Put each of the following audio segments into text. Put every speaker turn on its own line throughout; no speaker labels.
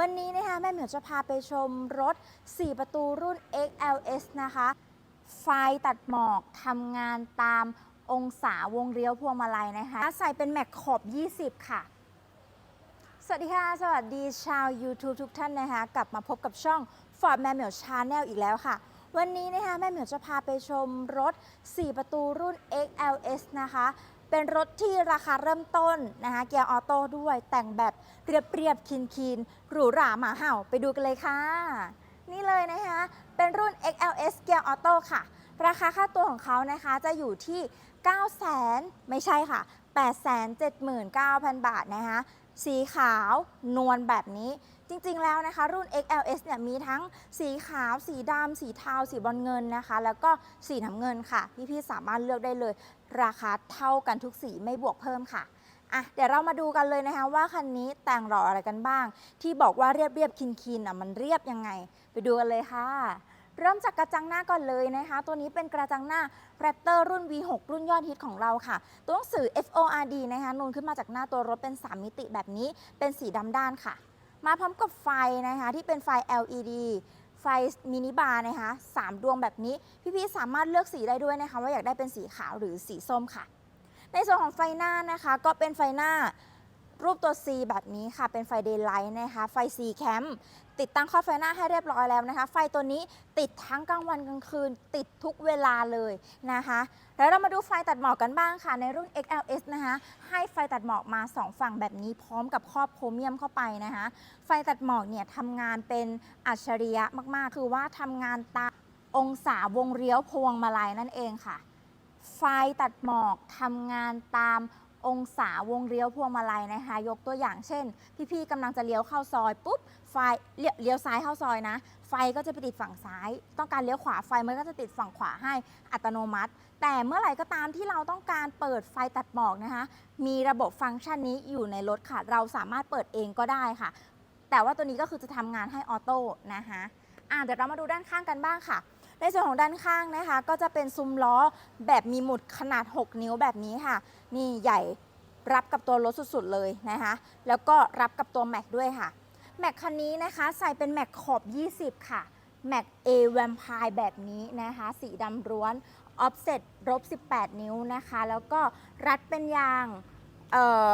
วันนี้นะคะแม่เหมียวจะพาไปชมรถ 4 ประตูรุ่น XLS นะคะ ไฟตัดหมอกทำงานตามองศาวงเลี้ยวพวงมาลัยนะคะ ใส่เป็นแม็กขอบ 20 ค่ะ สวัสดีค่ะ สวัสดีชาว YouTube ทุกท่านนะคะ กลับมาพบกับช่อง Ford แม่เหมียวชาแนลอีกแล้วค่ะ วันนี้นะคะแม่เหมียวจะพาไปชมรถ 4 ประตูรุ่น XLS นะคะ เป็นรถที่ราคาเริ่มต้นนะคะเกียร์ออโต้ด้วยแต่งแบบเรียบๆคินคินๆหรูหราหมาเห่าไปดูกันเลยค่ะ นี่เลยนะคะเป็นรุ่น XLS เกียร์ออโต้ค่ะ ราคาค่าตัวของเขานะคะจะอยู่ที่ 900,000 ไม่ใช่ค่ะ 879,000 บาทนะคะ สีขาวนวลแบบนี้ จริงๆแล้วนะคะ รุ่น XLS เนี่ยมีทั้งสีขาว สีดำสีเทา สีบอลเงินนะคะ แล้วก็สีน้ำเงินค่ะ พี่ๆสามารถเลือกได้เลย ราคาเท่ากันทุกสีไม่บวกเพิ่มค่ะอะเดี๋ยวเรามาดูกันเลยนะคะว่าคันนี้แต่งหล่ออะไรกันบ้าง ที่บอกว่าเรียบเรียบคินคินๆอะมันเรียบยังไง ไปดูกันเลยค่ะ เริ่มจากกระจังหน้าก่อนเลยนะคะ ตัวนี้เป็นกระจังหน้า Raptor รุ่น V6 รุ่นยอดฮิตของเราค่ะ ตัวหนังสือ FORD นะคะนูนขึ้นมาจากหน้าตัวรถเป็น 3 มิติแบบนี้ เป็นสีดำด้านค่ะ มาพร้อมกับไฟนะคะที่เป็นไฟ LED ไฟมินิบาร์นะคะ3ดวงแบบนี้ พี่ๆสามารถเลือกสีได้ด้วยนะคะ ว่าอยากได้เป็นสีขาวหรือสีส้มค่ะ ในส่วนของไฟหน้านะคะ ก็เป็นไฟหน้า รูปตัว C แบบนี้ค่ะ เป็นไฟ Daylight นะคะ ไฟ C Cam ติดตั้งข้อไฟหน้าให้เรียบร้อยแล้วนะคะ ไฟตัวนี้ติดทั้งกลางวันกลางคืน ติดทุกเวลาเลยนะคะ แล้วเรามาดูไฟตัดหมอกกันบ้างค่ะ ในรุ่น XLS นะคะ ให้ไฟตัดหมอกมา 2 ฝั่งแบบนี้พร้อมกับครอบโครเมียมเข้าไปนะคะ ไฟตัดหมอกเนี่ยทำงานเป็นอัจฉริยะมากๆ คือว่าทำงานตามองศาวงเลี้ยวพวงมาลัยนั่นเองค่ะ ไฟตัดหมอกทำงานตาม องศาวงเลี้ยวพวงมาลัยนะคะ ยกตัวอย่างเช่น พี่ๆกำลังจะเลี้ยวเข้าซอยปุ๊บไฟเลี้ยวซ้ายเข้าซอยนะ ไฟก็จะไปติดฝั่งซ้าย ต้องการเลี้ยวขวาไฟมันก็จะติดฝั่งขวาให้อัตโนมัติ แต่เมื่อไหร่ก็ตามที่เราต้องการเปิดไฟตัดหมอกนะคะ มีระบบฟังก์ชันนี้อยู่ในรถค่ะ เราสามารถเปิดเองก็ได้ค่ะ แต่ว่าตัวนี้ก็คือจะทำงานให้ออโต้นะคะอะเดี๋ยวเรามาดูด้านข้างกันบ้างค่ะ ในส่วนของด้านข้างนะคะ ก็จะเป็นซุ้มล้อแบบมีหมุดขนาด 6 นิ้วแบบนี้ค่ะ นี่ใหญ่รับกับตัวรถสุดๆเลยนะคะ แล้วก็รับกับตัวแม็กด้วยค่ะ แม็กคันนี้นะคะใส่เป็นแม็กขอบ 20 ค่ะ แม็ก A Vampire แบบนี้นะคะ สีดำร้วน Offset ลบ18 นิ้วนะคะ แล้วก็รัดเป็นยางเอ่อ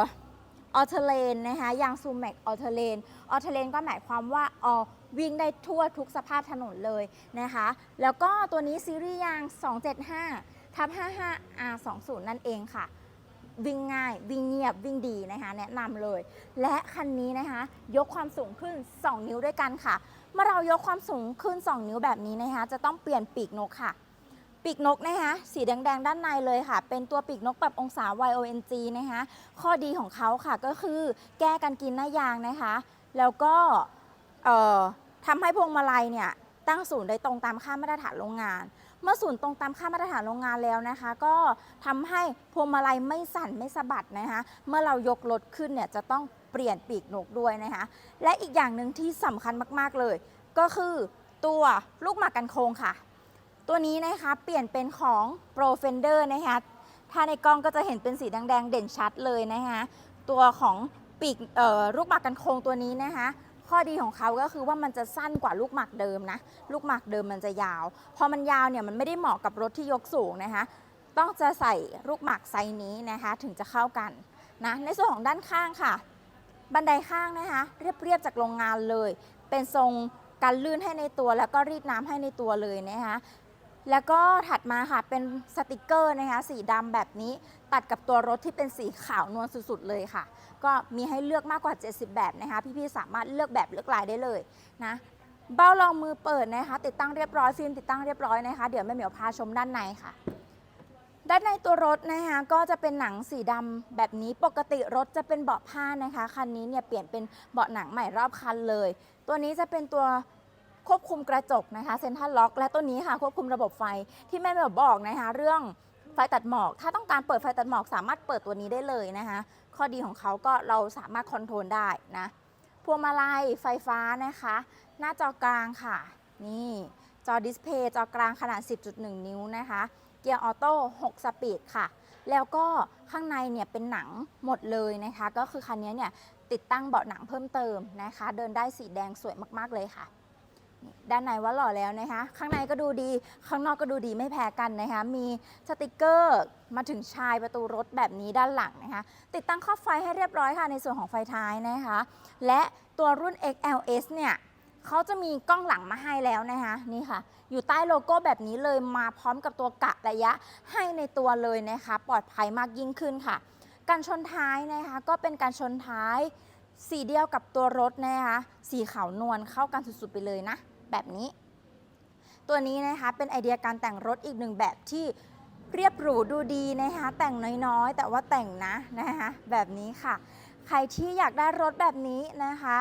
ออเทเลนนะคะยางซูแม็กออเทเลนออเทเลนก็หมายความว่าออ วิ่งได้ทั่วทุกสภาพถนนเลยนะคะ แล้วก็ตัวนี้ซีรีส์ยาง 275ทับ 55 R20 นั่นเองค่ะ วิ่งง่าย วิ่งเงียบ วิ่งดีนะคะ แนะนำเลย และคันนี้นะคะ ยกความสูงขึ้น 2 นิ้วด้วยกันค่ะ เมื่อเรายกความสูงขึ้น 2 นิ้วแบบนี้นะคะ จะต้องเปลี่ยนปีกนกค่ะปีกนกนะคะสีแดงๆ ด้านในเลยค่ะ เป็นตัวปีกนกปรับองศา YONG นะคะ ข้อดีของเขาค่ะก็คือแก้การกินหน้ายางนะคะ แล้วก็ ทำให้พวงมาลัยเนี่ยตั้งศูนย์ได้ตรงตามค่ามาตรฐานโรงงาน เมื่อศูนย์ตรงตามค่ามาตรฐานโรงงานแล้วนะคะ ก็ทำให้พวงมาลัยไม่สั่นไม่สะบัดนะคะ เมื่อเรายกรถขึ้นเนี่ยจะต้องเปลี่ยนปีกนกด้วยนะคะ และอีกอย่างหนึ่งที่สำคัญมากๆเลย ก็คือตัวลูกหมากกันโค้งค่ะ ตัวนี้นะคะเปลี่ยนเป็นของ Pro Fender นะคะถ้าในกล้องก็จะเห็นเป็นสีแดงๆเด่นชัดเลยนะคะ ตัวของปีกลูกหมากกันโค้งตัวนี้นะคะ ข้อดีของเขาก็คือว่ามันจะสั้นกว่าลูกหมากเดิมนะ ลูกหมากเดิมมันจะยาว พอมันยาวเนี่ยมันไม่ได้เหมาะกับรถที่ยกสูงนะคะ ต้องจะใส่ลูกหมากไซส์นี้นะคะ ถึงจะเข้ากันนะ ในส่วนของด้านข้างค่ะ บันไดข้างนะคะ เรียบๆจากโรงงานเลย เป็นทรงการลื่นให้ในตัวแล้วก็รีดน้ำให้ในตัวเลยนะคะ แล้วก็ถัดมาค่ะเป็นสติกเกอร์นะคะสีดำแบบนี้ตัดกับตัวรถที่เป็นสีขาวนวลสุดๆเลยค่ะ ก็มีให้เลือกมากกว่า 70 แบบนะคะ พี่ๆสามารถเลือกแบบเลือกลายได้เลยนะเบ้ารองมือเปิดนะคะ ติดตั้งเรียบร้อยฟิล์มติดตั้งเรียบร้อยนะคะเดี๋ยวแม่เหมียวพาชมด้านในค่ะด้านในตัวรถนะคะก็จะเป็นหนังสีดำแบบนี้ปกติรถจะเป็นเบาะผ้านะคะคันนี้เนี่ยเปลี่ยนเป็นเบาะหนังใหม่รอบคันเลย ตัวนี้จะเป็นตัว ควบคุมกระจกนะคะเซ็นทรัลล็อกและตัวนี้ค่ะควบคุมระบบไฟที่แม่แบบบอกนะคะ เรื่องไฟตัดหมอก ถ้าต้องการเปิดไฟตัดหมอกสามารถเปิดตัวนี้ได้เลยนะคะ ข้อดีของเขาก็เราสามารถคอนโทรลได้นะพวงมาลัยไฟฟ้านะคะ หน้าจอกลางค่ะ นี่จอดิสเพย์จอกลางขนาด 10.1 นิ้วนะคะ เกียร์ออโต้6สปีดค่ะ แล้วก็ข้างในเนี่ยเป็นหนังหมดเลยนะคะ ก็คือคันนี้เนี่ยติดตั้งเบาะหนังเพิ่มเติมนะคะ เดินได้สีแดงสวยมากๆเลยค่ะ ด้านในว่าหล่อแล้วนะคะ ข้างในก็ดูดี ข้างนอกก็ดูดีไม่แพ้กันนะคะ มีสติกเกอร์มาถึงชายประตูรถแบบนี้ด้านหลังนะคะ ติดตั้งครอบไฟให้เรียบร้อยค่ะในส่วนของไฟท้ายนะคะ และตัวรุ่น XLS เนี่ยเขาจะมีกล้องหลังมาให้แล้วนะคะนี่ค่ะ อยู่ใต้โลโก้แบบนี้เลยมาพร้อมกับตัวกะระยะให้ในตัวเลยนะคะ ปลอดภัยมากยิ่งขึ้นค่ะ การชนท้ายนะคะก็เป็นการชนท้ายสีเดียวกับตัวรถนะคะ สีขาวนวลเข้ากันสุดๆไปเลยนะ แบบนี้ ตัวนี้นะคะเป็นไอเดียการแต่งรถอีกหนึ่งแบบที่เรียบหรูดูดีนะคะแต่งน้อยๆ แต่ว่าแต่งนะนะคะแบบนี้ค่ะ ใครที่อยากได้รถแบบนี้นะคะ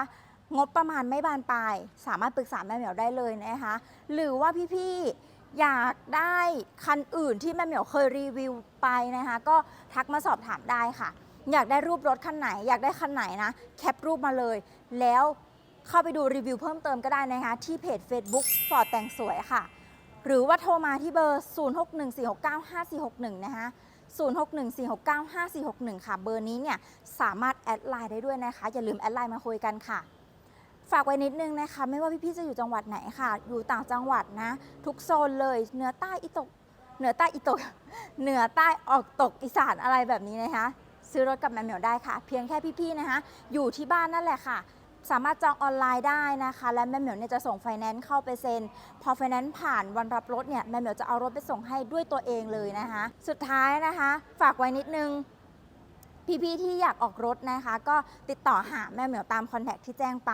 งบประมาณไม่บานปลาย สามารถปรึกษาแม่เหมียวได้เลยนะคะหรือว่าพี่ๆอยากได้คันอื่นที่แม่เหมียวเคยรีวิวไปนะคะก็ทักมาสอบถามได้ค่ะ อยากได้รูปรถคันไหน อยากได้คันไหนนะแคปรูปมาเลย แล้ว เข้าไปดูรีวิวเพิ่มเติมก็ได้นะคะ ที่เพจ Facebook ฟอร์ดแต่งสวยค่ะ หรือว่าโทรมาที่เบอร์ 0614695461 นะคะ0614695461 ค่ะ เบอร์นี้เนี่ยสามารถแอดไลน์ได้ด้วยนะคะ อย่าลืมแอดไลน์มาคุยกันค่ะ ฝากไว้นิดนึงนะคะ ไม่ว่าพี่ๆจะอยู่จังหวัดไหนค่ะ อยู่ต่างจังหวัดนะ ทุกโซนเลยเหนือใต้อีตกเหนือใต้อีตกเหนือใต้ออกตกอีสานอะไรแบบนี้นะคะ ซื้อรถกับแมมเหมียวได้ค่ะ เพียงแค่พี่ๆนะคะ อยู่ที่บ้านนั่นแหละค่ะ สามารถจองออนไลน์ได้นะคะ และแม่เหมียวเนี่ยจะส่งไฟแนนซ์เข้าไปเซ็น พอไฟแนนซ์ผ่านวันรับรถเนี่ยแม่เหมียวจะเอารถไปส่งให้ด้วยตัวเองเลยนะคะ สุดท้ายนะคะ ฝากไว้นิดนึงพี่ๆที่อยากออกรถนะคะ ก็ติดต่อหาแม่เหมียวตามคอนแทคที่แจ้งไป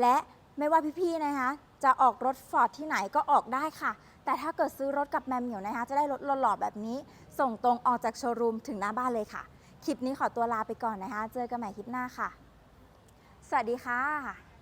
และไม่ว่าพี่ๆนะคะ จะออกรถฟอร์ดที่ไหนก็ออกได้ค่ะ แต่ถ้าเกิดซื้อรถกับแมมเหมียวนะคะ จะได้รถหล่อๆแบบนี้ ส่งตรงออกจากโชว์รูมถึงหน้าบ้านเลยค่ะ คลิปนี้ขอตัวลาไปก่อนนะคะ เจอกันใหม่คลิปหน้าค่ะ สวัสดีค่ะ